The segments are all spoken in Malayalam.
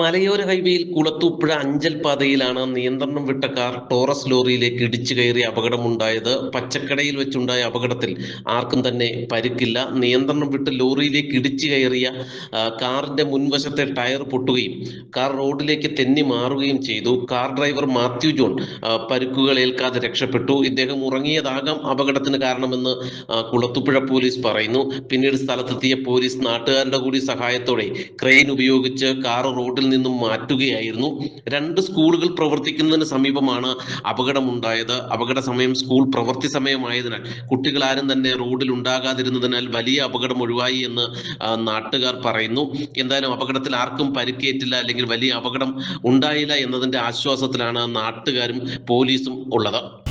മലയോര ഹൈവേയിൽ കുളത്തൂപ്പുഴ അഞ്ചൽ പാതയിലാണ് നിയന്ത്രണം വിട്ട കാർ ടോറസ് ലോറിയിലേക്ക് ഇടിച്ചു കയറി അപകടമുണ്ടായത്. പച്ചക്കടയിൽ വെച്ചുണ്ടായ അപകടത്തിൽ ആർക്കും തന്നെ പരിക്കില്ല. നിയന്ത്രണം വിട്ട് ലോറിയിലേക്ക് ഇടിച്ചു കയറിയ കാറിന്റെ മുൻവശത്തെ ടയർ പൊട്ടുകയും കാർ റോഡിലേക്ക് തെന്നി മാറുകയും ചെയ്തു. കാർ ഡ്രൈവർ മാത്യു ജോൺ പരുക്കുകൾ ഏൽക്കാതെ രക്ഷപ്പെട്ടു. ഇദ്ദേഹം ഉറങ്ങിയതാകാം അപകടത്തിന് കാരണമെന്ന് കുളത്തൂപ്പുഴ പോലീസ് പറയുന്നു. പിന്നീട് സ്ഥലത്തെത്തിയ പോലീസ് നാട്ടുകാരുടെ കൂടി സഹായത്തോടെ ക്രെയിൻ ഉപയോഗിച്ച് കാർ റോഡിൽ നിന്നും മാറ്റുകയായിരുന്നു. രണ്ട് സ്കൂളുകൾ പ്രവർത്തിക്കുന്നതിന് സമീപമാണ് അപകടമുണ്ടായത്. അപകട സമയം സ്കൂൾ പ്രവൃത്തി സമയമായതിനാൽ കുട്ടികൾ ആരും തന്നെ റോഡിൽ ഉണ്ടാകാതിരുന്നതിനാൽ വലിയ അപകടം ഒഴിവായി എന്ന് നാട്ടുകാർ പറയുന്നു. എന്തായാലും അപകടത്തിൽ ആർക്കും പരിക്കേറ്റില്ല അല്ലെങ്കിൽ വലിയ അപകടം ഉണ്ടായില്ല എന്നതിന്റെ ആശ്വാസത്തിലാണ് നാട്ടുകാരും പോലീസും ഉള്ളത്.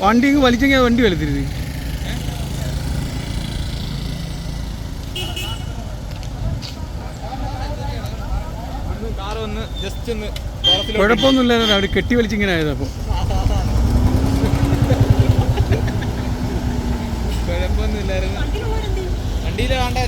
വണ്ടി വലിച്ചെങ്കിൽ വണ്ടി വലുത്തിരുത് കുഴപ്പമൊന്നുമില്ലായിരുന്നു അവിടെ കെട്ടി വലിച്ചിങ്ങനെ ആയത് അപ്പോൾ കുഴപ്പമൊന്നുമില്ലായിരുന്നു. വണ്ടിയിൽ വേണ്ട